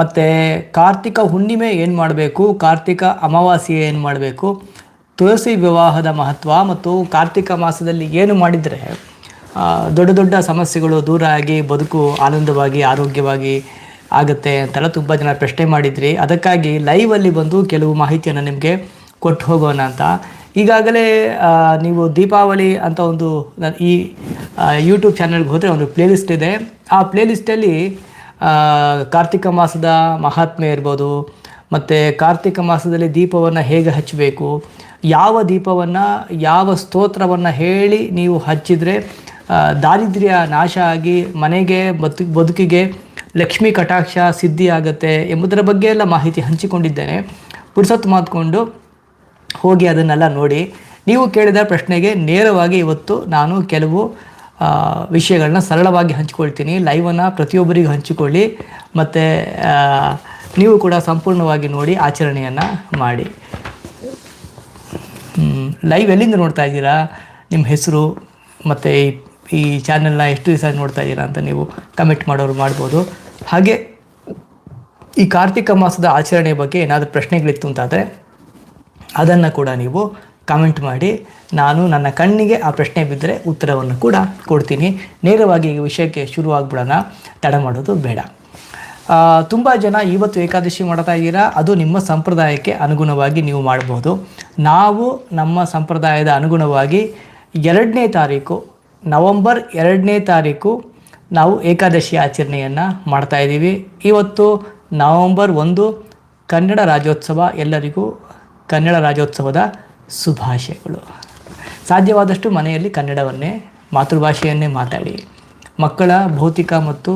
ಮತ್ತು ಕಾರ್ತಿಕ ಹುಣ್ಣಿಮೆ ಏನು ಮಾಡಬೇಕು? ಕಾರ್ತಿಕ ಅಮಾವಾಸ್ಯೆ ಏನು ಮಾಡಬೇಕು? ತುಳಸಿ ವಿವಾಹದ ಮಹತ್ವ ಮತ್ತು ಕಾರ್ತಿಕ ಮಾಸದಲ್ಲಿ ಏನು ಮಾಡಿದರೆ ದೊಡ್ಡ ದೊಡ್ಡ ಸಮಸ್ಯೆಗಳು ದೂರ ಆಗಿ ಬದುಕು ಆನಂದವಾಗಿ, ಆರೋಗ್ಯವಾಗಿ ಆಗುತ್ತೆ ಅಂತೆಲ್ಲ ತುಂಬ ಜನ ಪ್ರಶ್ನೆ ಮಾಡಿದ್ರಿ. ಅದಕ್ಕಾಗಿ ಲೈವಲ್ಲಿ ಬಂದು ಕೆಲವು ಮಾಹಿತಿಯನ್ನು ನಿಮಗೆ ಕೊಟ್ಟು ಹೋಗೋಣ ಅಂತ. ಈಗಾಗಲೇ ನೀವು ದೀಪಾವಳಿ ಅಂತ ಒಂದು ಈ ಯೂಟ್ಯೂಬ್ ಚಾನಲ್ಗೆ ಹೋದರೆ ಒಂದು ಪ್ಲೇಲಿಸ್ಟ್ ಇದೆ. ಆ ಪ್ಲೇಲಿಸ್ಟಲ್ಲಿ ಕಾರ್ತಿಕ ಮಾಸದ ಮಹಾತ್ಮೆ ಇರ್ಬೋದು, ಮತ್ತು ಕಾರ್ತಿಕ ಮಾಸದಲ್ಲಿ ದೀಪವನ್ನು ಹೇಗೆ ಹಚ್ಚಬೇಕು, ಯಾವ ದೀಪವನ್ನು, ಯಾವ ಸ್ತೋತ್ರವನ್ನು ಹೇಳಿ ನೀವು ಹಚ್ಚಿದರೆ ದಾರಿದ್ರ್ಯ ನಾಶ ಆಗಿ ಮನೆಗೆ ಬದು, ಬದುಕಿಗೆ ಲಕ್ಷ್ಮೀ ಕಟಾಕ್ಷ ಸಿದ್ಧಿ ಆಗುತ್ತೆ ಎಂಬುದರ ಬಗ್ಗೆ ಎಲ್ಲ ಮಾಹಿತಿ ಹಂಚಿಕೊಂಡಿದ್ದೇನೆ. ಪುರುಸತ್ತು ಮಾತ್ಕೊಂಡು ಹೋಗಿ ಅದನ್ನೆಲ್ಲ ನೋಡಿ. ನೀವು ಕೇಳಿದ ಪ್ರಶ್ನೆಗೆ ನೇರವಾಗಿ ಇವತ್ತು ನಾನು ಕೆಲವು ವಿಷಯಗಳನ್ನ ಸರಳವಾಗಿ ಹಂಚಿಕೊಳ್ತೀನಿ. ಲೈವನ್ನು ಪ್ರತಿಯೊಬ್ಬರಿಗೂ ಹಂಚಿಕೊಳ್ಳಿ. ಮತ್ತು ನೀವು ಕೂಡ ಸಂಪೂರ್ಣವಾಗಿ ನೋಡಿ ಆಚರಣೆಯನ್ನು ಮಾಡಿ. ಲೈವ್ ಎಲ್ಲಿಂದ ನೋಡ್ತಾ ಇದ್ದೀರಾ? ನಿಮ್ಮ ಹೆಸರು, ಮತ್ತು ಈ ಈ ಚಾನೆಲ್ನ ಎಷ್ಟು ದಿವಸ ನೋಡ್ತಾ ಇದ್ದೀರಾ ಅಂತ ನೀವು ಕಮೆಂಟ್ ಮಾಡೋರು ಮಾಡ್ಬೋದು. ಹಾಗೆ, ಈ ಕಾರ್ತಿಕ ಮಾಸದ ಆಚರಣೆ ಬಗ್ಗೆ ಏನಾದರೂ ಪ್ರಶ್ನೆಗಳಿತ್ತು ಅಂತಾದರೆ ಅದನ್ನು ಕೂಡ ನೀವು ಕಾಮೆಂಟ್ ಮಾಡಿ. ನಾನು ನನ್ನ ಕಣ್ಣಿಗೆ ಆ ಪ್ರಶ್ನೆ ಬಿದ್ದರೆ ಉತ್ತರವನ್ನು ಕೂಡ ಕೊಡ್ತೀನಿ. ನೇರವಾಗಿ ಈ ವಿಷಯಕ್ಕೆ ಶುರುವಾಗ್ಬಿಡೋಣ. ತಡ ಮಾಡೋದು ಬೇಡ. ತುಂಬ ಜನ ಇವತ್ತು ಏಕಾದಶಿ ಮಾಡ್ತಾ ಇದ್ದೀರಾ? ಅದು ನಿಮ್ಮ ಸಂಪ್ರದಾಯಕ್ಕೆ ಅನುಗುಣವಾಗಿ ನೀವು ಮಾಡಬಹುದು ನಾವು ನಮ್ಮ ಸಂಪ್ರದಾಯದ ಅನುಗುಣವಾಗಿ ಎರಡನೇ ತಾರೀಕು, ನವಂಬರ್ ಎರಡನೇ ತಾರೀಕು ನಾವು ಏಕಾದಶಿ ಆಚರಣೆಯನ್ನು ಮಾಡ್ತಾ ಇದ್ದೀವಿ. ಇವತ್ತು ನವಂಬರ್ ಒಂದು, ಕನ್ನಡ ರಾಜ್ಯೋತ್ಸವ ಎಲ್ಲರಿಗೂ, ಕನ್ನಡ ರಾಜ್ಯೋತ್ಸವದ ಶುಭಾಶಯಗಳು ಸಾಧ್ಯವಾದಷ್ಟು ಮನೆಯಲ್ಲಿ ಕನ್ನಡವನ್ನೇ, ಮಾತೃಭಾಷೆಯನ್ನೇ ಮಾತಾಡಿ. ಮಕ್ಕಳ ಭೌತಿಕ ಮತ್ತು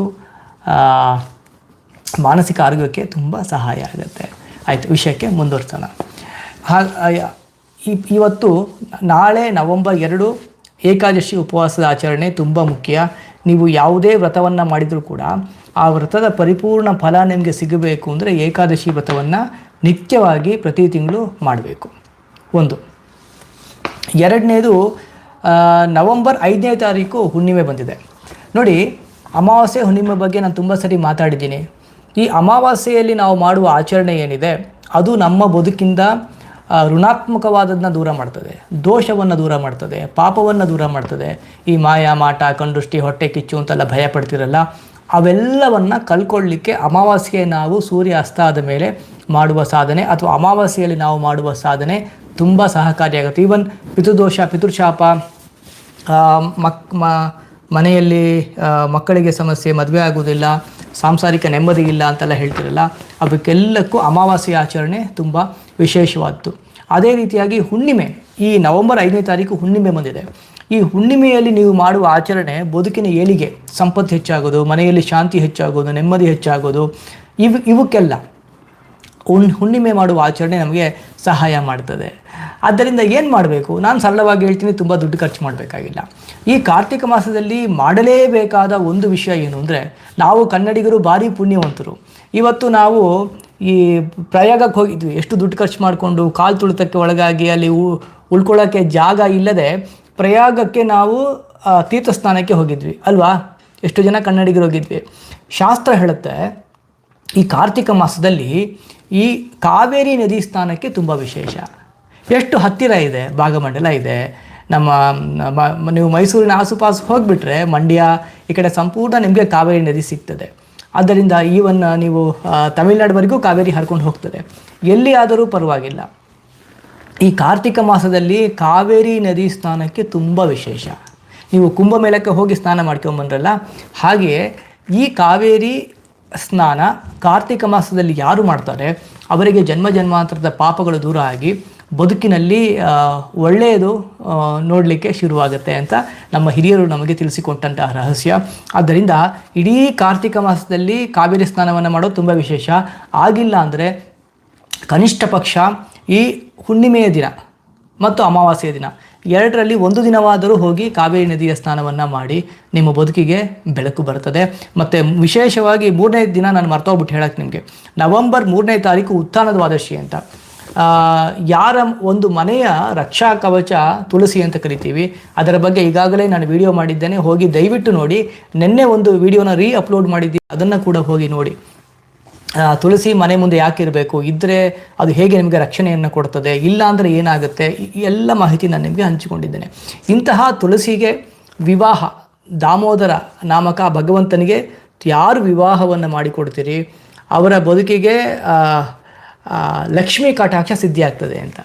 ಮಾನಸಿಕ ಆರೋಗ್ಯಕ್ಕೆ ತುಂಬ ಸಹಾಯ ಆಗುತ್ತೆ. ಆಯಿತು, ವಿಷಯಕ್ಕೆ ಮುಂದುವರ್ಸೋಣ. ಇವತ್ತು ನಾಳೆ ನವಂಬರ್ ಎರಡು, ಏಕಾದಶಿ ಉಪವಾಸದ ಆಚರಣೆ ತುಂಬ ಮುಖ್ಯ. ನೀವು ಯಾವುದೇ ವ್ರತವನ್ನು ಮಾಡಿದರೂ ಕೂಡ ಆ ವ್ರತದ ಪರಿಪೂರ್ಣ ಫಲ ನಿಮಗೆ ಸಿಗಬೇಕು ಅಂದರೆ ಏಕಾದಶಿ ವ್ರತವನ್ನು ನಿತ್ಯವಾಗಿ ಪ್ರತಿ ತಿಂಗಳು ಮಾಡಬೇಕು. ಒಂದು. ಎರಡನೇದು ನವಂಬರ್ ಐದನೇ ತಾರೀಕು ಹುಣ್ಣಿಮೆ ಬಂದಿದೆ. ನೋಡಿ, ಅಮಾವಾಸ್ಯೆ ಹುಣ್ಣಿಮೆ ಬಗ್ಗೆ ನಾನು ತುಂಬ ಸರಿ ಮಾತಾಡಿದ್ದೀನಿ. ಈ ಅಮಾವಾಸ್ಯೆಯಲ್ಲಿ ನಾವು ಮಾಡುವ ಆಚರಣೆ ಏನಿದೆ, ಅದು ನಮ್ಮ ಬದುಕಿಂದ ಋಣಾತ್ಮಕವಾದದನ್ನ ದೂರ ಮಾಡ್ತದೆ. ದೋಷವನ್ನು ದೂರ ಮಾಡ್ತದೆ. ಪಾಪವನ್ನು ದೂರ ಮಾಡ್ತದೆ. ಈ ಮಾಯ ಮಾಟ ಕಂಡುಷ್ಟಿ ಹೊಟ್ಟೆ ಕಿಚ್ಚು ಅಂತೆಲ್ಲ ಭಯ ಪಡ್ತಿರಲ್ಲ, ಅವೆಲ್ಲವನ್ನು ಕಲ್ಕೊಳ್ಳಿಕ್ಕೆ ಅಮಾವಾಸ್ಯೆ ನಾವು ಸೂರ್ಯ ಅಸ್ತ ಆದ ಮೇಲೆ ಮಾಡುವ ಸಾಧನೆ ಅಥವಾ ಅಮಾವಾಸ್ಯೆಯಲ್ಲಿ ನಾವು ಮಾಡುವ ಸಾಧನೆ ತುಂಬ ಸಹಕಾರಿಯಾಗುತ್ತೆ ಈವನ್ ಪಿತೃದೋಷ, ಪಿತೃಶಾಪ ಮಕ್, ಮ, ಮನೆಯಲ್ಲಿ ಮಕ್ಕಳಿಗೆ ಸಮಸ್ಯೆ, ಮದುವೆ ಆಗುವುದಿಲ್ಲ, ಸಾಂಸಾರಿಕ ನೆಮ್ಮದಿ ಇಲ್ಲ ಅಂತೆಲ್ಲ ಹೇಳ್ತಿರಲ್ಲ, ಅದಕ್ಕೆಲ್ಲಕ್ಕೂ ಅಮಾವಾಸ್ಯ ಆಚರಣೆ ತುಂಬ ವಿಶೇಷವಾದ್ದು. ಅದೇ ರೀತಿಯಾಗಿ ಹುಣ್ಣಿಮೆ, ಈ ನವೆಂಬರ್ ಐದನೇ ತಾರೀಕು ಹುಣ್ಣಿಮೆ ಬಂದಿದೆ. ಈ ಹುಣ್ಣಿಮೆಯಲ್ಲಿ ನೀವು ಮಾಡುವ ಆಚರಣೆ ಬದುಕಿನ ಏಳಿಗೆ, ಸಂಪತ್ತು ಹೆಚ್ಚಾಗೋದು, ಮನೆಯಲ್ಲಿ ಶಾಂತಿ ಹೆಚ್ಚಾಗೋದು, ನೆಮ್ಮದಿ ಹೆಚ್ಚಾಗೋದು, ಇವು, ಇವಕ್ಕೆಲ್ಲ ಹುಣ್, ಹುಣ್ಣಿಮೆ ಮಾಡುವ ಆಚರಣೆ ನಮಗೆ ಸಹಾಯ ಮಾಡ್ತದೆ. ಆದ್ದರಿಂದ ಏನು ಮಾಡಬೇಕು? ನಾನು ಸರಳವಾಗಿ ಹೇಳ್ತೀನಿ, ತುಂಬ ದುಡ್ಡು ಖರ್ಚು ಮಾಡಬೇಕಾಗಿಲ್ಲ. ಈ ಕಾರ್ತಿಕ ಮಾಸದಲ್ಲಿ ಮಾಡಲೇಬೇಕಾದ ಒಂದು ವಿಷಯ ಏನು ಅಂದರೆ, ನಾವು ಕನ್ನಡಿಗರು ಭಾರಿ ಪುಣ್ಯವಂತರು. ಇವತ್ತು ನಾವು ಈ ಪ್ರಯಾಗಕ್ಕೆ ಹೋಗಿದ್ವಿ. ಎಷ್ಟು ದುಡ್ಡು ಖರ್ಚು ಮಾಡಿಕೊಂಡು ಕಾಲು ತುಳಿತಕ್ಕೆ ಒಳಗಾಗಿ ಅಲ್ಲಿ ಉಳ್ಕೊಳ್ಳೋಕ್ಕೆ ಜಾಗ ಇಲ್ಲದೆ ಪ್ರಯಾಗಕ್ಕೆ ನಾವು ತೀರ್ಥಸ್ಥಾನಕ್ಕೆ ಹೋಗಿದ್ವಿ. ಅಲ್ವಾ? ಎಷ್ಟು ಜನ ಕನ್ನಡಿಗರು ಹೋಗಿದ್ವಿ. ಶಾಸ್ತ್ರ ಹೇಳುತ್ತೆ, ಈ ಕಾರ್ತಿಕ ಮಾಸದಲ್ಲಿ ಈ ಕಾವೇರಿ ನದಿ ಸ್ಥಾನಕ್ಕೆ ತುಂಬ ವಿಶೇಷ. ಎಷ್ಟು ಹತ್ತಿರ ಇದೆ, ಭಾಗಮಂಡಲ ಇದೆ, ನಮ್ಮ ನೀವು ಮೈಸೂರಿನ ಆಸುಪಾಸು ಹೋಗಿಬಿಟ್ರೆ ಮಂಡ್ಯ, ಈ ಕಡೆ ಸಂಪೂರ್ಣ ನಿಮಗೆ ಕಾವೇರಿ ನದಿ ಸಿಗ್ತದೆ. ಆದ್ದರಿಂದ ಈವನ್ ನೀವು ತಮಿಳ್ನಾಡುವರೆಗೂ ಕಾವೇರಿ ಹರ್ಕೊಂಡು ಹೋಗ್ತದೆ. ಎಲ್ಲಿ ಆದರೂ ಪರವಾಗಿಲ್ಲ. ಈ ಕಾರ್ತಿಕ ಮಾಸದಲ್ಲಿ ಕಾವೇರಿ ನದಿ ಸ್ನಾನಕ್ಕೆ ತುಂಬ ವಿಶೇಷ. ನೀವು ಕುಂಭಮೇಳಕ್ಕೆ ಹೋಗಿ ಸ್ನಾನ ಮಾಡ್ಕೊಂಬಂದ್ರಲ್ಲ, ಹಾಗೆಯೇ ಈ ಕಾವೇರಿ ಸ್ನಾನ ಕಾರ್ತಿಕ ಮಾಸದಲ್ಲಿ ಯಾರು ಮಾಡ್ತಾರೆ? ಅವರಿಗೆ ಜನ್ಮ ಜನ್ಮಾಂತರದ ಪಾಪಗಳು ದೂರ ಆಗಿ ಬದುಕಿನಲ್ಲಿ ಒಳ್ಳೆಯದು ನೋಡಲಿಕ್ಕೆ ಶುರುವಾಗುತ್ತೆ ಅಂತ ನಮ್ಮ ಹಿರಿಯರು ನಮಗೆ ತಿಳಿಸಿಕೊಟ್ಟಂತಹ ರಹಸ್ಯ. ಆದ್ದರಿಂದ ಇಡೀ ಕಾರ್ತಿಕ ಮಾಸದಲ್ಲಿ ಕಾವೇರಿ ಸ್ನಾನವನ್ನು ಮಾಡೋದು ತುಂಬ ವಿಶೇಷ. ಆಗಿಲ್ಲ ಅಂದರೆ ಕನಿಷ್ಠ ಪಕ್ಷ ಈ ಹುಣ್ಣಿಮೆಯ ದಿನ ಮತ್ತು ಅಮಾವಾಸ್ಯೆಯ ದಿನ. ಎರಡರಲ್ಲಿ ಒಂದು ದಿನವಾದರೂ ಹೋಗಿ ಕಾವೇರಿ ನದಿಯ ಸ್ನಾನವನ್ನು ಮಾಡಿ ನಿಮ್ಮ ಬದುಕಿಗೆ ಬೆಳಕು ಬರ್ತದೆ. ಮತ್ತು ವಿಶೇಷವಾಗಿ ಮೂರನೇ ದಿನ ನಾನು ಮರ್ತೋಗ್ಬಿಟ್ಟು ಹೇಳಕ್ಕೆ ನಿಮಗೆ. ನವಂಬರ್ ಮೂರನೇ ತಾರೀಕು ಉತ್ಥಾನ ದ್ವಾದಶಿ ಅಂತ ಯಾರ ಒಂದು ಮನೆಯ ರಕ್ಷಾ ಕವಚ ತುಳಸಿ ಅಂತ ಕರಿತೀವಿ. ಅದರ ಬಗ್ಗೆ ಈಗಾಗಲೇ ನಾನು ವಿಡಿಯೋ ಮಾಡಿದ್ದೇನೆ. ಹೋಗಿ ದಯವಿಟ್ಟು ನೋಡಿ. ನಿನ್ನೆ ಒಂದು ವಿಡಿಯೋನ ರೀ ಅಪ್ಲೋಡ್ ಮಾಡಿದ್ದೀನಿ ಅದನ್ನು ಕೂಡ ಹೋಗಿ ನೋಡಿ. ತುಳಸಿ ಮನೆ ಮುಂದೆ ಯಾಕೆ ಇರಬೇಕು? ಇದ್ದರೆ ಅದು ಹೇಗೆ ನಿಮಗೆ ರಕ್ಷಣೆಯನ್ನು ಕೊಡ್ತದೆ? ಇಲ್ಲ ಅಂದರೆ ಏನಾಗುತ್ತೆ? ಎಲ್ಲ ಮಾಹಿತಿ ನಾನು ನಿಮಗೆ ಹಂಚಿಕೊಂಡಿದ್ದೇನೆ. ಇಂತಹ ತುಳಸಿಗೆ ವಿವಾಹ, ದಾಮೋದರ ನಾಮಕ ಭಗವಂತನಿಗೆ ಯಾರು ವಿವಾಹವನ್ನು ಮಾಡಿಕೊಡ್ತೀರಿ? ಅವರ ಬದುಕಿಗೆ ಲಕ್ಷ್ಮೀ ಕಟಾಕ್ಷ ಸಿದ್ಧಿಯಾಗ್ತದೆ ಅಂತ.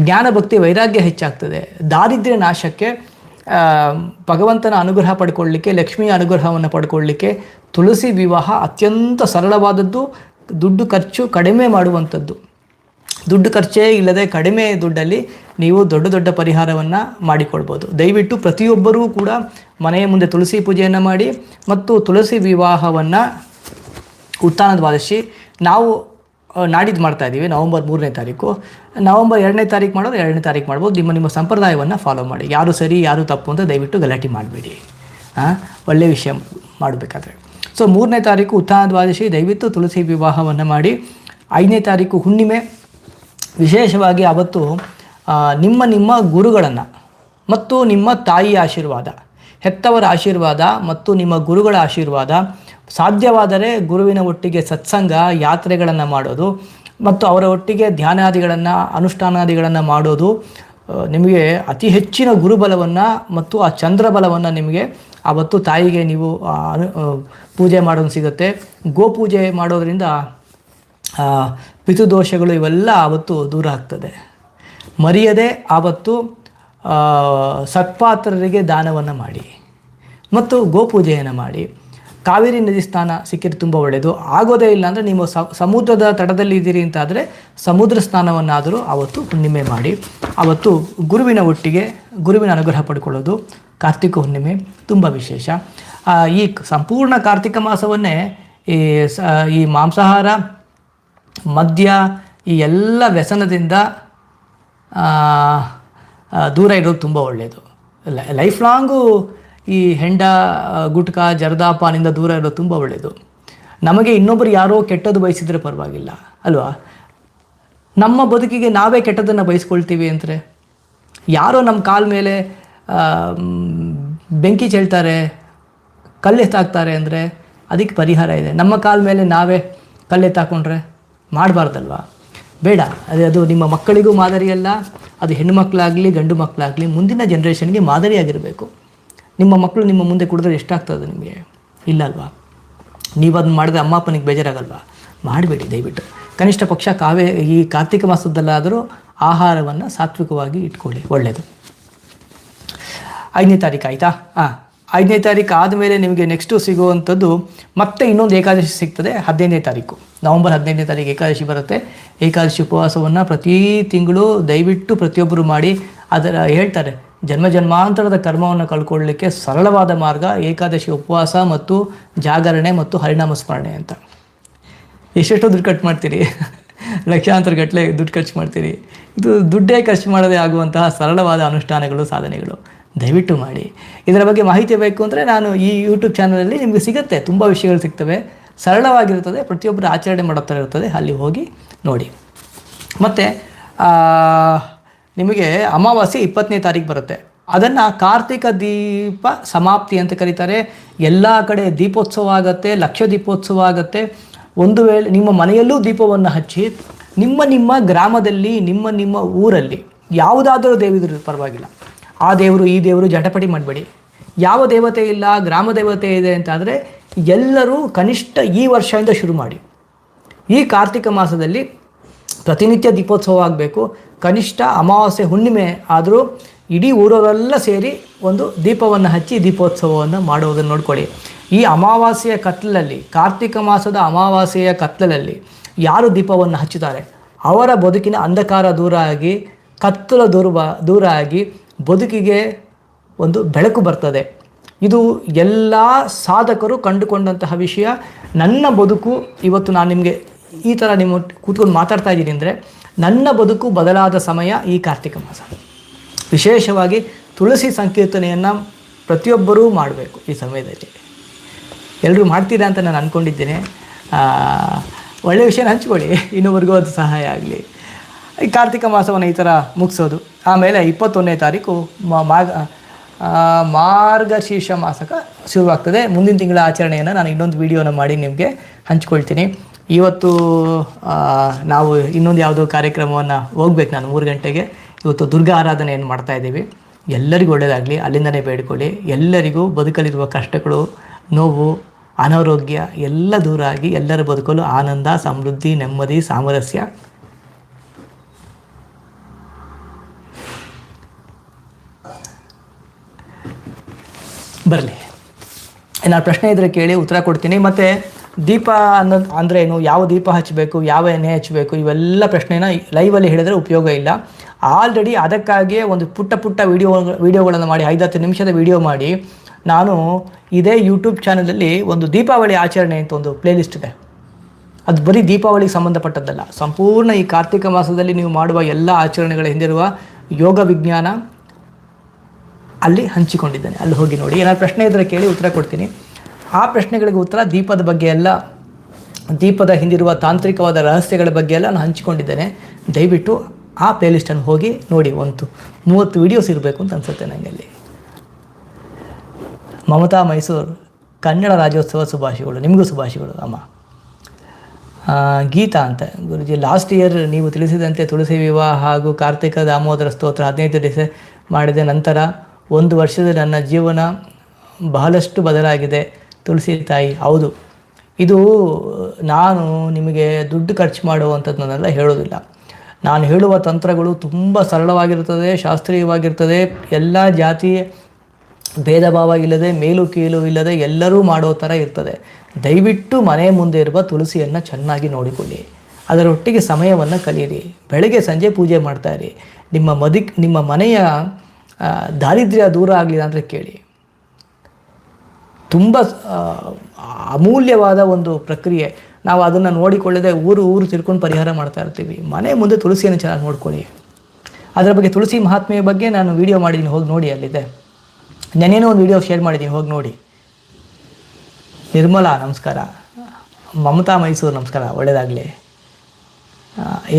ಜ್ಞಾನ ಭಕ್ತಿ ವೈರಾಗ್ಯ ಹೆಚ್ಚಾಗ್ತದೆ. ದಾರಿದ್ರ್ಯ ನಾಶಕ್ಕೆ ಭಗವಂತನ ಅನುಗ್ರಹ ಪಡ್ಕೊಳ್ಳಿಕ್ಕೆ, ಲಕ್ಷ್ಮಿಯ ಅನುಗ್ರಹವನ್ನು ಪಡ್ಕೊಳ್ಳಿಕ್ಕೆ ತುಳಸಿ ವಿವಾಹ ಅತ್ಯಂತ ಸರಳವಾದದ್ದು, ದುಡ್ಡು ಖರ್ಚು ಕಡಿಮೆ ಮಾಡುವಂಥದ್ದು. ದುಡ್ಡು ಖರ್ಚೇ ಇಲ್ಲದೆ ಕಡಿಮೆ ದುಡ್ಡಲ್ಲಿ ನೀವು ದೊಡ್ಡ ದೊಡ್ಡ ಪರಿಹಾರವನ್ನು ಮಾಡಿಕೊಳ್ಬೋದು. ದಯವಿಟ್ಟು ಪ್ರತಿಯೊಬ್ಬರೂ ಕೂಡ ಮನೆಯ ಮುಂದೆ ತುಳಸಿ ಪೂಜೆಯನ್ನು ಮಾಡಿ ಮತ್ತು ತುಳಸಿ ವಿವಾಹವನ್ನು ಉತ್ಥಾನ ದ್ವಾದಶಿ. ನಾವು ನಾಡಿದ್ದು ಮಾಡ್ತಾ ಇದ್ದೀವಿ, ನವಂಬರ್ ಮೂರನೇ ತಾರೀಕು. ನವಂಬರ್ ಎರಡನೇ ತಾರೀಕು ಮಾಡೋದು, ಎರಡನೇ ತಾರೀಕು ಮಾಡ್ಬೋದು. ನಿಮ್ಮ ನಿಮ್ಮ ಸಂಪ್ರದಾಯವನ್ನು ಫಾಲೋ ಮಾಡಿ. ಯಾರು ಸರಿ, ಯಾರು ತಪ್ಪು ಅಂತ ದಯವಿಟ್ಟು ಗಲಾಟೆ ಮಾಡಬೇಡಿ. ಒಳ್ಳೆಯ ವಿಷಯ ಮಾಡಬೇಕಾದ್ರೆ. ಸೊ ಮೂರನೇ ತಾರೀಕು ಉತ್ಥಾನ ದ್ವಾದಶಿ. ದಯವಿಟ್ಟು ತುಳಸಿ ವಿವಾಹವನ್ನು ಮಾಡಿ. ಐದನೇ ತಾರೀಕು ಹುಣ್ಣಿಮೆ. ವಿಶೇಷವಾಗಿ ಅವತ್ತು ನಿಮ್ಮ ನಿಮ್ಮ ಗುರುಗಳನ್ನು ಮತ್ತು ನಿಮ್ಮ ತಾಯಿಯ ಆಶೀರ್ವಾದ, ಹೆತ್ತವರ ಆಶೀರ್ವಾದ ಮತ್ತು ನಿಮ್ಮ ಗುರುಗಳ ಆಶೀರ್ವಾದ ಸಾಧ್ಯವಾದರೆ ಗುರುವಿನ ಒಟ್ಟಿಗೆ ಸತ್ಸಂಗ ಯಾತ್ರೆಗಳನ್ನು ಮಾಡೋದು ಮತ್ತು ಅವರ ಒಟ್ಟಿಗೆ ಧ್ಯಾನಾದಿಗಳನ್ನು, ಅನುಷ್ಠಾನಾದಿಗಳನ್ನು ಮಾಡೋದು ನಿಮಗೆ ಅತಿ ಹೆಚ್ಚಿನ ಗುರುಬಲವನ್ನು ಮತ್ತು ಆ ಚಂದ್ರಬಲವನ್ನು ನಿಮಗೆ ಆವತ್ತು ತಾಯಿಗೆ ನೀವು ಪೂಜೆ ಮಾಡೋದು ಸಿಗುತ್ತೆ. ಗೋಪೂಜೆ ಮಾಡೋದರಿಂದ ಪಿತೃದೋಷಗಳು ಇವೆಲ್ಲ ಆವತ್ತು ದೂರ ಆಗ್ತದೆ. ಮರೆಯದೆ ಆವತ್ತು ಸತ್ಪಾತ್ರರಿಗೆ ದಾನವನ್ನು ಮಾಡಿ ಮತ್ತು ಗೋಪೂಜೆಯನ್ನು ಮಾಡಿ. ಕಾವೇರಿ ನದಿ ಸ್ನಾನ ಸಿಕ್ಕಿದ್ರೆ ತುಂಬ ಒಳ್ಳೆಯದು ಆಗೋದೇ ಇಲ್ಲ ಅಂದರೆ ನೀವು ಸಮುದ್ರದ ತಡದಲ್ಲಿ ಇದ್ದೀರಿ ಅಂತಾದರೆ ಸಮುದ್ರ ಸ್ನಾನವನ್ನಾದರೂ ಆವತ್ತು ಹುಣ್ಣಿಮೆ ಮಾಡಿ. ಆವತ್ತು ಗುರುವಿನ ಒಟ್ಟಿಗೆ ಗುರುವಿನ ಅನುಗ್ರಹ ಪಡ್ಕೊಳ್ಳೋದು ಕಾರ್ತಿಕ ಹುಣ್ಣಿಮೆ ತುಂಬ ವಿಶೇಷ. ಈ ಸಂಪೂರ್ಣ ಕಾರ್ತಿಕ ಮಾಸವನ್ನೇ ಈ ಈ ಮಾಂಸಾಹಾರ, ಮದ್ಯ, ಈ ಎಲ್ಲ ವ್ಯಸನದಿಂದ ದೂರ ಇರೋದು ತುಂಬ ಒಳ್ಳೆಯದು ಲೈಫ್ ಲಾಂಗು ಈ ಹೆಂಡ ಗುಟ್ಕ ಜರ್ದಾಪಾನಿಂದ ದೂರ ಇರೋದು ತುಂಬ ಒಳ್ಳೆಯದು ನಮಗೆ ಇನ್ನೊಬ್ಬರು ಯಾರೋ ಕೆಟ್ಟದ್ದು ಬಯಸಿದ್ರೆ ಪರವಾಗಿಲ್ಲ, ಅಲ್ವಾ? ನಮ್ಮ ಬದುಕಿಗೆ ನಾವೇ ಕೆಟ್ಟದನ್ನು ಬಯಸ್ಕೊಳ್ತೀವಿ ಅಂದರೆ ಯಾರೋ ನಮ್ಮ ಕಾಲ ಮೇಲೆ ಬೆಂಕಿ ಚೆಲ್ತಾರೆ ಕಲ್ಲೆತ್ತಾಕ್ತಾರೆ ಅಂದರೆ ಅದಕ್ಕೆ ಪರಿಹಾರ ಇದೆ. ನಮ್ಮ ಕಾಲ ಮೇಲೆ ನಾವೇ ಕಲ್ಲೆತ್ತಾಕೊಂಡ್ರೆ ಮಾಡಬಾರ್ದಲ್ವಾ? ಬೇಡ, ಅದೇ ಅದು ನಿಮ್ಮ ಮಕ್ಕಳಿಗೂ ಮಾದರಿಯಲ್ಲ, ಅದು ಹೆಣ್ಣು ಮಕ್ಕಳಾಗಲಿ ಗಂಡು ಮಕ್ಕಳಾಗಲಿ ಮುಂದಿನ ಜನ್ರೇಷನ್ಗೆ ಮಾದರಿಯಾಗಿರಬೇಕು. ನಿಮ್ಮ ಮಕ್ಕಳು ನಿಮ್ಮ ಮುಂದೆ ಕುಡಿದ್ರೆ ಎಷ್ಟಾಗ್ತದೆ ನಿಮಗೆ? ಇಲ್ಲ ಅಲ್ವಾ? ನೀವು ಅದನ್ನ ಮಾಡಿದ್ರೆ ಅಮ್ಮ ಅಪ್ಪನಿಗೆ ಬೇಜಾರಾಗಲ್ವಾ? ಮಾಡಬೇಡಿ, ದಯವಿಟ್ಟು. ಕನಿಷ್ಠ ಪಕ್ಷ ಕಾವೇ, ಈ ಕಾರ್ತಿಕ ಮಾಸದಲ್ಲಾದರೂ ಆಹಾರವನ್ನು ಸಾತ್ವಿಕವಾಗಿ ಇಟ್ಕೊಳ್ಳಿ. ಒಳ್ಳೆಯದು ಐದನೇ ತಾರೀಕು ಆಯಿತಾ? ಹಾಂ ಐದನೇ ತಾರೀಕು ಆದಮೇಲೆ ನಿಮಗೆ ನೆಕ್ಸ್ಟು ಸಿಗುವಂಥದ್ದು ಮತ್ತೆ ಇನ್ನೊಂದು ಏಕಾದಶಿ ಸಿಗ್ತದೆ, ಹದಿನೈದನೇ ತಾರೀಕು. ನವಂಬರ್ ಹದಿನೈದನೇ ತಾರೀಕು ಏಕಾದಶಿ ಬರುತ್ತೆ. ಏಕಾದಶಿ ಉಪವಾಸವನ್ನು ಪ್ರತಿ ತಿಂಗಳು ದಯವಿಟ್ಟು ಪ್ರತಿಯೊಬ್ಬರು ಮಾಡಿ ಅದರ ಹೇಳ್ತಾರೆ, ಜನ್ಮ ಜನ್ಮಾಂತರದ ಕರ್ಮವನ್ನು ಕಳ್ಕೊಳ್ಳಿಕ್ಕೆ ಸರಳವಾದ ಮಾರ್ಗ ಏಕಾದಶಿ ಉಪವಾಸ ಮತ್ತು ಜಾಗರಣೆ ಮತ್ತು ಹರಿಣಾಮ ಸ್ಮರಣೆ ಅಂತ. ಎಷ್ಟೆಷ್ಟೋ ದುಡ್ಡು ಖರ್ಚು ಮಾಡ್ತೀರಿ. ಲಕ್ಷಾಂತರ ಗಟ್ಟಲೆ ದುಡ್ಡು ಖರ್ಚು ಮಾಡ್ತೀರಿ. ಇದು ದುಡ್ಡೇ ಖರ್ಚು ಮಾಡದೇ ಆಗುವಂತಹ ಸರಳವಾದ ಅನುಷ್ಠಾನಗಳು, ಸಾಧನೆಗಳು. ದಯವಿಟ್ಟು ಮಾಡಿ. ಇದರ ಬಗ್ಗೆ ಮಾಹಿತಿ ಬೇಕು ಅಂದರೆ ನಾನು ಈ ಯೂಟ್ಯೂಬ್ ಚಾನಲಲ್ಲಿ ನಿಮಗೆ ಸಿಗುತ್ತೆ. ತುಂಬ ವಿಷಯಗಳು ಸಿಗ್ತವೆ. ಸರಳವಾಗಿರುತ್ತದೆ. ಪ್ರತಿಯೊಬ್ಬರು ಆಚರಣೆ ಮಾಡೋ ಇರುತ್ತದೆ. ಅಲ್ಲಿ ಹೋಗಿ ನೋಡಿ. ಮತ್ತು ನಿಮಗೆ ಅಮಾವಾಸ್ಯೆ ಇಪ್ಪತ್ತನೇ ತಾರೀಕು ಬರುತ್ತೆ. ಅದನ್ನು ಕಾರ್ತಿಕ ದೀಪ ಸಮಾಪ್ತಿ ಅಂತ ಕರೀತಾರೆ. ಎಲ್ಲ ಕಡೆ ದೀಪೋತ್ಸವ ಆಗುತ್ತೆ, ಲಕ್ಷ ದೀಪೋತ್ಸವ ಆಗುತ್ತೆ. ಒಂದು ವೇಳೆ ನಿಮ್ಮ ಮನೆಯಲ್ಲೂ ದೀಪವನ್ನು ಹಚ್ಚಿ, ನಿಮ್ಮ ನಿಮ್ಮ ಗ್ರಾಮದಲ್ಲಿ, ನಿಮ್ಮ ನಿಮ್ಮ ಊರಲ್ಲಿ ಯಾವುದಾದರೂ ದೇವಿದ್ರು ಪರವಾಗಿಲ್ಲ. ಆ ದೇವರು, ಈ ದೇವರು ಜಟಪಟಿ ಮಾಡಬೇಡಿ. ಯಾವ ದೇವತೆ ಇಲ್ಲ, ಗ್ರಾಮ ದೇವತೆ ಇದೆ ಅಂತಾದರೆ ಎಲ್ಲರೂ ಕನಿಷ್ಠ ಈ ವರ್ಷದಿಂದ ಶುರು ಮಾಡಿ. ಈ ಕಾರ್ತಿಕ ಮಾಸದಲ್ಲಿ ಪ್ರತಿನಿತ್ಯ ದೀಪೋತ್ಸವ ಆಗಬೇಕು ಕನಿಷ್ಠ ಅಮಾವಾಸ್ಯೆ, ಹುಣ್ಣಿಮೆ ಆದರೂ ಇಡೀ ಊರವರೆಲ್ಲ ಸೇರಿ ಒಂದು ದೀಪವನ್ನು ಹಚ್ಚಿ ದೀಪೋತ್ಸವವನ್ನು ಮಾಡುವುದನ್ನು ನೋಡ್ಕೊಳ್ಳಿ. ಈ ಅಮಾವಾಸ್ಯೆಯ ಕತ್ತಲಲ್ಲಿ ಕಾರ್ತಿಕ ಮಾಸದ ಅಮಾವಾಸ್ಯೆಯ ಕತ್ತಲಲ್ಲಿ ಯಾರು ದೀಪವನ್ನು ಹಚ್ಚುತ್ತಾರೆ? ಅವರ ಬದುಕಿನ ಅಂಧಕಾರ ದೂರ ಆಗಿ, ಕತ್ತಲ ದೂರ ದೂರ ಆಗಿ ಬದುಕಿಗೆ ಒಂದು ಬೆಳಕು ಬರ್ತದೆ. ಇದು ಎಲ್ಲ ಸಾಧಕರು ಕಂಡುಕೊಂಡಂತಹ ವಿಷಯ. ನನ್ನ ಬದುಕು, ಇವತ್ತು ನಾನು ನಿಮಗೆ ಈ ಥರ ನಿಮ್ಮ ಕೂತ್ಕೊಂಡು ಮಾತಾಡ್ತಾ ಇದ್ದೀನಿ ಅಂದರೆ ನನ್ನ ಬದುಕು ಬದಲಾದ ಸಮಯ ಈ ಕಾರ್ತಿಕ ಮಾಸ. ವಿಶೇಷವಾಗಿ ತುಳಸಿ ಸಂಕೀರ್ತನೆಯನ್ನು ಪ್ರತಿಯೊಬ್ಬರೂ ಮಾಡಬೇಕು ಈ ಸಮಯದಲ್ಲಿ. ಎಲ್ಲರೂ ಮಾಡ್ತೀರಾ ಅಂತ ನಾನು ಅಂದ್ಕೊಂಡಿದ್ದೇನೆ ಒಳ್ಳೆಯ ವಿಷಯನ ಹಂಚ್ಕೊಳ್ಳಿ. ಇನ್ನೊಬ್ರಿಗೂ ಅದು ಸಹಾಯ ಆಗಲಿ. ಈ ಕಾರ್ತಿಕ ಮಾಸವನ್ನು ಈ ಥರ ಮುಗಿಸೋದು. ಆಮೇಲೆ ಇಪ್ಪತ್ತೊಂದನೇ ತಾರೀಕು ಮಾರ್ಗ ಮಾರ್ಗಶೀರ್ಷ ಮಾಸಕ ಶುರುವಾಗ್ತದೆ. ಮುಂದಿನ ತಿಂಗಳ ಆಚರಣೆಯನ್ನು ನಾನು ಇನ್ನೊಂದು ವಿಡಿಯೋನ ಮಾಡಿ ನಿಮಗೆ ಹಂಚ್ಕೊಳ್ತೀನಿ. ಇವತ್ತು ನಾವು ಇನ್ನೊಂದು ಯಾವುದೋ ಕಾರ್ಯಕ್ರಮವನ್ನು ಹೋಗ್ಬೇಕು ನಾನು, ಮೂರು ಗಂಟೆಗೆ. ಇವತ್ತು ದುರ್ಗಾ ಆರಾಧನೆಯನ್ನು ಮಾಡ್ತಾ ಇದ್ದೀವಿ? ಎಲ್ಲರಿಗೂ ಒಳ್ಳೆಯದಾಗಲಿ ಅಲ್ಲಿಂದನೇ ಬೇಡ್ಕೊಳ್ಳಿ. ಎಲ್ಲರಿಗೂ ಬದುಕಲಿರುವ ಕಷ್ಟಗಳು, ನೋವು, ಅನಾರೋಗ್ಯ, ಎಲ್ಲ ದೂರ ಆಗಿ ಎಲ್ಲರ ಬದುಕಲು ಆನಂದ, ಸಮೃದ್ಧಿ, ನೆಮ್ಮದಿ, ಸಾಮರಸ್ಯ. ಬರಲಿ. ಏನಾದ್ರು ಪ್ರಶ್ನೆ ಇದ್ದರೆ ಕೇಳಿ ಉತ್ತರ ಕೊಡ್ತೀನಿ. ಮತ್ತು ದೀಪ ಅನ್ನೋ ಅಂದರೆ ಏನು? ಯಾವ ದೀಪ ಹಚ್ಚಬೇಕು ಯಾವ ಎಣ್ಣೆ ಹಚ್ಚಬೇಕು ಇವೆಲ್ಲ ಪ್ರಶ್ನೆನ ಲೈವಲ್ಲಿ ಹೇಳಿದರೆ ಉಪಯೋಗ ಇಲ್ಲ. ಆಲ್ರೆಡಿ ಅದಕ್ಕಾಗಿಯೇ ಒಂದು ಪುಟ್ಟ ಪುಟ್ಟ ವಿಡಿಯೋ ವಿಡಿಯೋಗಳನ್ನು ಮಾಡಿ ಐದತ್ತು ನಿಮಿಷದ ವಿಡಿಯೋ ಮಾಡಿ, ನಾನು ಇದೇ ಯೂಟ್ಯೂಬ್ ಚಾನಲಲ್ಲಿ ಒಂದು ದೀಪಾವಳಿ ಆಚರಣೆ ಅಂತ ಒಂದು ಪ್ಲೇಲಿಸ್ಟ್ ಇದೆ. ಅದು ಬರೀ ದೀಪಾವಳಿಗೆ ಸಂಬಂಧಪಟ್ಟದ್ದಲ್ಲ. ಸಂಪೂರ್ಣ ಈ ಕಾರ್ತಿಕ ಮಾಸದಲ್ಲಿ ನೀವು ಮಾಡುವ ಎಲ್ಲ ಆಚರಣೆಗಳ ಹಿಂದಿರುವ ಯೋಗ ವಿಜ್ಞಾನ ಅಲ್ಲಿ ಹಂಚಿಕೊಂಡಿದ್ದೇನೆ. ಅಲ್ಲಿ ಹೋಗಿ ನೋಡಿ. ಏನಾದ್ರು ಪ್ರಶ್ನೆ ಇದ್ದರೆ ಕೇಳಿ ಉತ್ತರ ಕೊಡ್ತೀನಿ. ಆ ಪ್ರಶ್ನೆಗಳಿಗೆ ಉತ್ತರ ದೀಪದ ಬಗ್ಗೆ ಎಲ್ಲ ದೀಪದ ಹಿಂದಿರುವ ತಾಂತ್ರಿಕವಾದ ರಹಸ್ಯಗಳ ಬಗ್ಗೆ ಎಲ್ಲ ನಾನು ಹಂಚಿಕೊಂಡಿದ್ದೇನೆ. ದಯವಿಟ್ಟು ಆ ಪ್ಲೇಲಿಸ್ಟನ್ನು ಹೋಗಿ ನೋಡಿ. ಒಂದು ಮೂವತ್ತು ವೀಡಿಯೋಸ್ ಇರಬೇಕು ಅಂತ ಅನಿಸುತ್ತೆ ನನಗೆ ಅಲ್ಲಿ ಮಮತಾ ಮೈಸೂರು, ಕನ್ನಡ ರಾಜ್ಯೋತ್ಸವ ಶುಭಾಶಯಗಳು. ನಿಮಗೂ ಶುಭಾಶಯಗಳು, ಅಮ್ಮ. ಗೀತಾ ಅಂತ. ಗುರುಜಿ ಲಾಸ್ಟ್ ಇಯರ್ ನೀವು ತಿಳಿಸಿದಂತೆ ತುಳಸಿ ವಿವಾಹ ಹಾಗೂ ಕಾರ್ತಿಕ ದಾಮೋದರ ಸ್ತೋತ್ರ ಹದಿನೈದು ದಿವಸ ಮಾಡಿದ ನಂತರ ಒಂದು ವರ್ಷದ ನನ್ನ ಜೀವನ ಬಹಳಷ್ಟು ಬದಲಾಗಿದೆ. ತುಳಸಿ ತಾಯಿ, ಹೌದು. ಇದು ನಾನು ನಿಮಗೆ ದುಡ್ಡು ಖರ್ಚು ಮಾಡುವಂಥದ್ದನ್ನೆಲ್ಲ ಹೇಳೋದಿಲ್ಲ. ನಾನು ಹೇಳುವ ತಂತ್ರಗಳು ತುಂಬ ಸರಳವಾಗಿರ್ತದೆ ಶಾಸ್ತ್ರೀಯವಾಗಿರ್ತದೆ ಎಲ್ಲ ಜಾತಿ ಭೇದ ಭಾವ ಇಲ್ಲದೆ, ಮೇಲು ಕೀಲು ಇಲ್ಲದೆ ಎಲ್ಲರೂ ಮಾಡೋ ಥರ ಇರ್ತದೆ. ದಯವಿಟ್ಟು ಮನೆ ಮುಂದೆ ಇರುವ ತುಳಸಿಯನ್ನು ಚೆನ್ನಾಗಿ ನೋಡಿಕೊಳ್ಳಿ. ಅದರೊಟ್ಟಿಗೆ ಸಮಯವನ್ನು ಕಲಿಯಿರಿ. ಬೆಳಗ್ಗೆ ಸಂಜೆ ಪೂಜೆ ಮಾಡ್ತಾ ನಿಮ್ಮ ಮದಿಕ್ ನಿಮ್ಮ ಮನೆಯ ದಾರಿದ್ರ್ಯ ದೂರ ಆಗಲಿಲ್ಲ ಅಂದರೆ ಕೇಳಿ. ತುಂಬ ಅಮೂಲ್ಯವಾದ ಒಂದು ಪ್ರಕ್ರಿಯೆ. ನಾವು ಅದನ್ನು ನೋಡಿಕೊಳ್ಳದೆ ಊರು ಊರು ತಿಳ್ಕೊಂಡು ಪರಿಹಾರ ಮಾಡ್ತಾ ಇರ್ತೀವಿ. ಮನೆ ಮುಂದೆ ತುಳಸಿಯನ್ನು ಚೆನ್ನಾಗಿ ನೋಡ್ಕೊಳ್ಳಿ. ಅದರ ಬಗ್ಗೆ ತುಳಸಿ ಮಹಾತ್ಮೆಯ ಬಗ್ಗೆ ನಾನು ವಿಡಿಯೋ ಮಾಡಿದ್ದೀನಿ. ಹೋಗಿ ನೋಡಿ ಅಲ್ಲಿದೆ. ನೆನೇನೋ ಒಂದು ವಿಡಿಯೋ ಶೇರ್ ಮಾಡಿದ್ದೀನಿ. ಹೋಗಿ ನೋಡಿ. ನಿರ್ಮಲಾ, ನಮಸ್ಕಾರ. ಮಮತಾ ಮೈಸೂರು, ನಮಸ್ಕಾರ. ಒಳ್ಳೆಯದಾಗಲಿ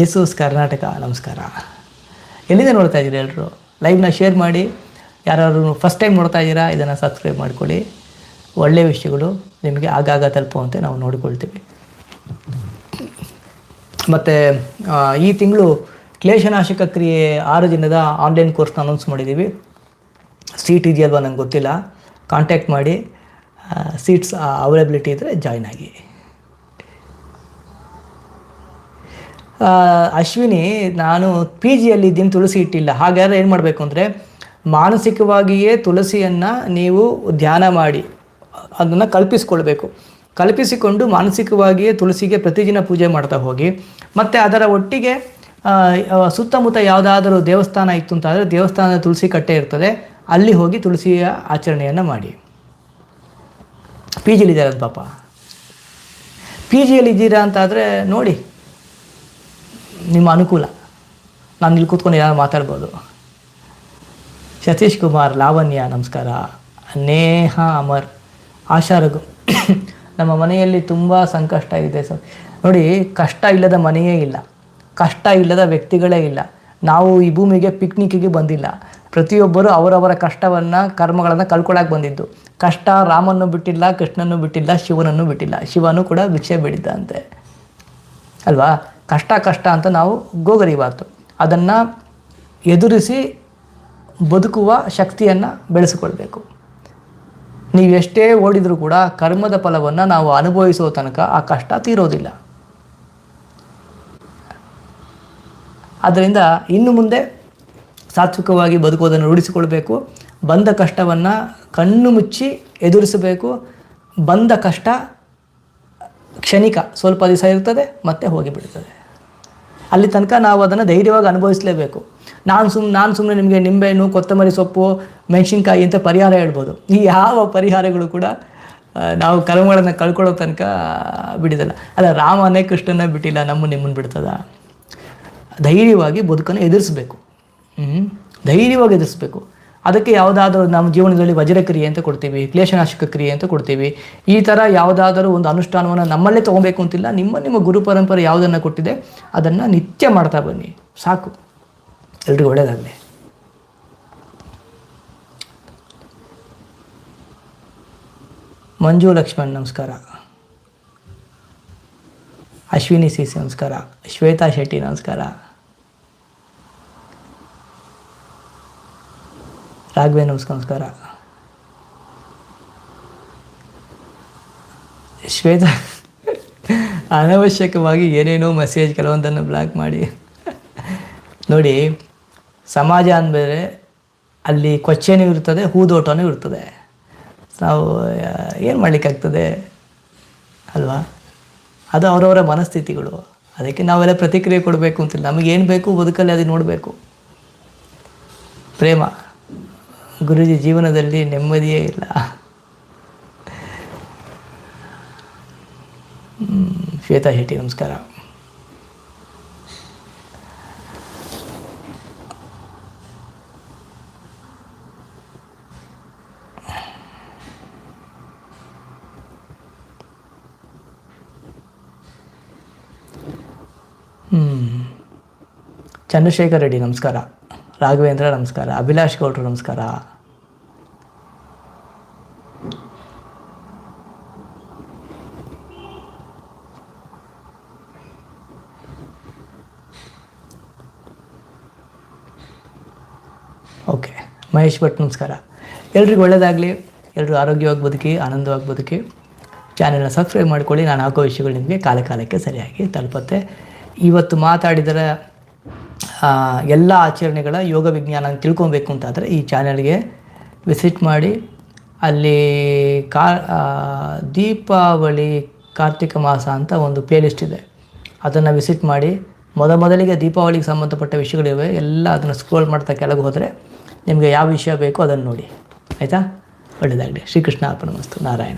ಏಸೂಸ್ ಕರ್ನಾಟಕ, ನಮಸ್ಕಾರ. ಎಲ್ಲಿಂದ ನೋಡ್ತಾ ಇದ್ದೀರಿ ಎಲ್ಲರೂ ಲೈವ್ನ ಶೇರ್ ಮಾಡಿ. ಯಾರು ಫಸ್ಟ್ ಟೈಮ್ ನೋಡ್ತಾ ಇದ್ದೀರಾ, ಇದನ್ನು ಸಬ್ಸ್ಕ್ರೈಬ್ ಮಾಡ್ಕೊಳ್ಳಿ. ಒಳ್ಳೆಯ ವಿಷಯಗಳು ನಿಮಗೆ ಆಗಾಗ ತಲುಪುವಂತೆ ನಾವು ನೋಡಿಕೊಳ್ತೀವಿ. ಮತ್ತು ಈ ತಿಂಗಳು ಕ್ಲೇಶನಾಶಕ ಕ್ರಿಯೆ ಆರು ದಿನದ ಆನ್ಲೈನ್ ಕೋರ್ಸ್ನ ಅನೌನ್ಸ್ ಮಾಡಿದ್ದೀವಿ. ಸೀಟ್ ಇದೆಯಲ್ವಾ ನಂಗೆ ಗೊತ್ತಿಲ್ಲ. ಕಾಂಟ್ಯಾಕ್ಟ್ ಮಾಡಿ ಸೀಟ್ಸ್ ಅವೈಲಬಿಲಿಟಿ ಇದ್ದರೆ ಜಾಯ್ನ್ ಆಗಿ. ಅಶ್ವಿನಿ, ನಾನು ಪಿ ಜಿಯಲ್ಲಿ ಇದ್ದೀನಿ, ತುಳಸಿ ಇಟ್ಟಿಲ್ಲ. ಹಾಗಾದರೆ ಏನು ಮಾಡಬೇಕು ಅಂದರೆ ಮಾನಸಿಕವಾಗಿಯೇ ತುಳಸಿಯನ್ನು ನೀವು ಧ್ಯಾನ ಮಾಡಿ. ಅದನ್ನು ಕಲ್ಪಿಸ್ಕೊಳ್ಬೇಕು. ಕಲ್ಪಿಸಿಕೊಂಡು ಮಾನಸಿಕವಾಗಿಯೇ ತುಳಸಿಗೆ ಪ್ರತಿದಿನ ಪೂಜೆ ಮಾಡ್ತಾ ಹೋಗಿ, ಮತ್ತು ಅದರ ಒಟ್ಟಿಗೆ ಸುತ್ತಮುತ್ತ ಯಾವುದಾದರೂ ದೇವಸ್ಥಾನ ಇತ್ತು ಅಂತಾದರೆ ದೇವಸ್ಥಾನದ ತುಳಸಿ ಕಟ್ಟೆ ಇರ್ತದೆ, ಅಲ್ಲಿ ಹೋಗಿ ತುಳಸಿಯ ಆಚರಣೆಯನ್ನು ಮಾಡಿ. ಪಿ ಜಿಲಿದ್ದಾರೆ ಪಾಪ. ಪಿ ಜಿಯಲ್ಲಿ ಇದ್ದೀರಾ ಅಂತಾದರೆ ನೋಡಿ, ನಿಮ್ಮ ಅನುಕೂಲ. ನಾನು ಇಲ್ಲಿ ಕೂತ್ಕೊಂಡು ಯಾರು ಮಾತಾಡ್ಬೋದು. ಸತೀಶ್ ಕುಮಾರ್, ಲಾವಣ್ಯ, ನಮಸ್ಕಾರ. ನೇಹ ಅಮರ್. ಆಶಾ ರಘು ನಮ್ಮ ಮನೆಯಲ್ಲಿ ತುಂಬ ಸಂಕಷ್ಟ ಇದೆ ಸರ್. ನೋಡಿ, ಕಷ್ಟ ಇಲ್ಲದ ಮನೆಯೇ ಇಲ್ಲ. ಕಷ್ಟ ಇಲ್ಲದ ವ್ಯಕ್ತಿಗಳೇ ಇಲ್ಲ. ನಾವು ಈ ಭೂಮಿಗೆ ಪಿಕ್ನಿಕ್ಕಿಗೆ ಬಂದಿಲ್ಲ. ಪ್ರತಿಯೊಬ್ಬರು ಅವರವರ ಕಷ್ಟವನ್ನು, ಕರ್ಮಗಳನ್ನು ಕಳ್ಕೊಳಕ್ಕೆ ಬಂದಿದ್ದು. ಕಷ್ಟ ರಾಮನ್ನು ಬಿಟ್ಟಿಲ್ಲ ಕೃಷ್ಣನ್ನು ಬಿಟ್ಟಿಲ್ಲ, ಶಿವನನ್ನು ಬಿಟ್ಟಿಲ್ಲ. ಶಿವನು ಕೂಡ ಭಿಕ್ಷೆ ಬೇಡಿದ್ದಂತೆ. ಅಲ್ವಾ? ಕಷ್ಟ ಕಷ್ಟ ಅಂತ ನಾವು ಗೋಗರಿಬಾರ್ದು. ಅದನ್ನು ಎದುರಿಸಿ ಬದುಕುವ ಶಕ್ತಿಯನ್ನು ಬೆಳೆಸಿಕೊಳ್ಬೇಕು. ನೀವು ಎಷ್ಟೇ ಓಡಿದರೂ ಕೂಡ ಕರ್ಮದ ಫಲವನ್ನು ನಾವು ಅನುಭವಿಸುವ ತನಕ ಆ ಕಷ್ಟ ತೀರೋದಿಲ್ಲ. ಆದ್ದರಿಂದ ಇನ್ನು ಮುಂದೆ ಸಾತ್ವಿಕವಾಗಿ ಬದುಕುವುದನ್ನು ರೂಢಿಸಿಕೊಳ್ಬೇಕು. ಬಂದ ಕಷ್ಟವನ್ನು ಕಣ್ಣು ಮುಚ್ಚಿ ಎದುರಿಸಬೇಕು. ಬಂದ ಕಷ್ಟ ಕ್ಷಣಿಕ ಸ್ವಲ್ಪ ದಿವಸ ಇರ್ತದೆ, ಮತ್ತೆ ಹೋಗಿಬಿಡ್ತದೆ. ಅಲ್ಲಿ ತನಕ ನಾವು ಅದನ್ನು ಧೈರ್ಯವಾಗಿ ಅನುಭವಿಸಲೇಬೇಕು. ನಾನು ಸುಮ್ಮನೆ ನಾನು ಸುಮ್ಮನೆ ನಿಮಗೆ ನಿಂಬೆಹಣ್ಣು, ಕೊತ್ತಂಬರಿ ಸೊಪ್ಪು, ಮೆಣಸಿನ್ಕಾಯಿ ಅಂತ ಪರಿಹಾರ ಹೇಳ್ಬೋದು. ಈ ಯಾವ ಪರಿಹಾರಗಳು ಕೂಡ ನಾವು ಕರ್ಮಗಳನ್ನು ಕಳ್ಕೊಳ್ಳೋ ತನಕ ಬಿಡಿದಲ್ಲ. ಅಲ್ಲ, ರಾಮನೇ ಕೃಷ್ಣನ ಬಿಟ್ಟಿಲ್ಲ, ನಮ್ಮ ನಿಮ್ಮನ್ನು ಬಿಡ್ತದ? ಧೈರ್ಯವಾಗಿ ಬದುಕನ್ನು ಎದುರಿಸಬೇಕು. ಹ್ಮ್? ಧೈರ್ಯವಾಗಿ ಎದುರಿಸಬೇಕು. ಅದಕ್ಕೆ ಯಾವುದಾದ್ರೂ ನಮ್ಮ ಜೀವನದಲ್ಲಿ ವಜ್ರಕ್ರಿಯೆ ಅಂತ ಕೊಡ್ತೀವಿ, ಕ್ಲೇಶನಾಶಕ ಕ್ರಿಯೆ ಅಂತ ಕೊಡ್ತೀವಿ. ಈ ಥರ ಯಾವುದಾದರೂ ಒಂದು ಅನುಷ್ಠಾನವನ್ನು ನಮ್ಮಲ್ಲೇ ತೊಗೊಬೇಕು ಅಂತಿಲ್ಲ, ನಿಮ್ಮ ನಿಮ್ಮ ಗುರು ಪರಂಪರೆ ಯಾವುದನ್ನು ಕೊಟ್ಟಿದೆ, ಅದನ್ನು ನಿತ್ಯ ಮಾಡ್ತಾ ಬನ್ನಿ. ಸಾಕು. ಎಲ್ರಿಗೂ ಒಳ್ಳೆಯದಾಗಲಿ ಮಂಜು ಲಕ್ಷ್ಮಣ್, ನಮಸ್ಕಾರ. ಅಶ್ವಿನಿ ಸಿ ನಮಸ್ಕಾರ. ಶ್ವೇತಾ ಶೆಟ್ಟಿ, ನಮಸ್ಕಾರ. ರಾಘವೇ ನಮಸ್ಕಾರ ಶ್ವೇತಾ, ಅನವಶ್ಯಕವಾಗಿ ಏನೇನೋ ಮೆಸೇಜ್ ಕೆಲವೊಂದನ್ನು ಬ್ಲಾಕ್ ಮಾಡಿ. ನೋಡಿ ಸಮಾಜ ಅಂದಮೇಲೆ ಅಲ್ಲಿ ಕೊಚ್ಚೆನೂ ಇರ್ತದೆ ಹೂದೋಟನೂ ಇರ್ತದೆ ನಾವು ಏನು ಮಾಡಲಿಕ್ಕಾಗ್ತದೆ? ಅಲ್ವಾ? ಅದು ಅವರವರ ಮನಸ್ಥಿತಿಗಳು. ಅದಕ್ಕೆ ನಾವೆಲ್ಲ ಪ್ರತಿಕ್ರಿಯೆ ಕೊಡಬೇಕು ಅಂತಿಲ್ಲ ನಮಗೇನು ಬೇಕು ಬದುಕಲ್ಲಿ ಅದು ನೋಡಬೇಕು. ಪ್ರೇಮ. ಗುರುಜಿ ಜೀವನದಲ್ಲಿ ನೆಮ್ಮದಿಯೇ ಇಲ್ಲ. ಶ್ವೇತಾ ಶೆಟ್ಟಿ, ನಮಸ್ಕಾರ. ಚಂದ್ರಶೇಖರ್ ರೆಡ್ಡಿ, ನಮಸ್ಕಾರ. ರಾಘವೇಂದ್ರ, ನಮಸ್ಕಾರ. ಅಭಿಲಾಷ್ ಗೌಡ್ರು, ನಮಸ್ಕಾರ. ಓಕೆ. ಮಹೇಶ್ ಭಟ್, ನಮಸ್ಕಾರ. ಎಲ್ರಿಗೂ ಒಳ್ಳೆಯದಾಗಲಿ ಎಲ್ಲರೂ ಆರೋಗ್ಯವಾಗಿ ಬದುಕಿ, ಆನಂದವಾಗಿ ಬದುಕಿ. ಚಾನೆಲ್ನ ಸಬ್ಸ್ಕ್ರೈಬ್ ಮಾಡ್ಕೊಳ್ಳಿ. ನಾನು ಹಾಕೋ ವಿಷಯಗಳು ನಿಮಗೆ ಕಾಲ ಕಾಲಕ್ಕೆ ಸರಿಯಾಗಿ ತಲುಪುತ್ತೆ. ಇವತ್ತು ಮಾತಾಡಿದರೆ ಎಲ್ಲ ಆಚರಣೆಗಳ ಯೋಗ ವಿಜ್ಞಾನ ತಿಳ್ಕೊಬೇಕು ಅಂತಾದರೆ ಈ ಚಾನೆಲ್ಗೆ ವಿಸಿಟ್ ಮಾಡಿ. ಅಲ್ಲಿ ಕಾ ದೀಪಾವಳಿ ಕಾರ್ತಿಕ ಮಾಸ ಅಂತ ಒಂದು ಪ್ಲೇಲಿಸ್ಟ್ ಇದೆ. ಅದನ್ನು ವಿಸಿಟ್ ಮಾಡಿ. ಮೊದ ಮೊದಲಿಗೆ ದೀಪಾವಳಿಗೆ ಸಂಬಂಧಪಟ್ಟ ವಿಷಯಗಳಿವೆ. ಎಲ್ಲ ಅದನ್ನು ಸ್ಕ್ರೋಲ್ ಮಾಡ್ತಾ ಕೆಳಗೆ ಹೋದರೆ ನಿಮಗೆ ಯಾವ ವಿಷಯ ಬೇಕೋ ಅದನ್ನು ನೋಡಿ. ಆಯಿತಾ? ಒಳ್ಳೆಯದಾಗಲಿ ಶ್ರೀಕೃಷ್ಣ ಅರ್ಪಣ ಮಸ್ತು. ನಾರಾಯಣ.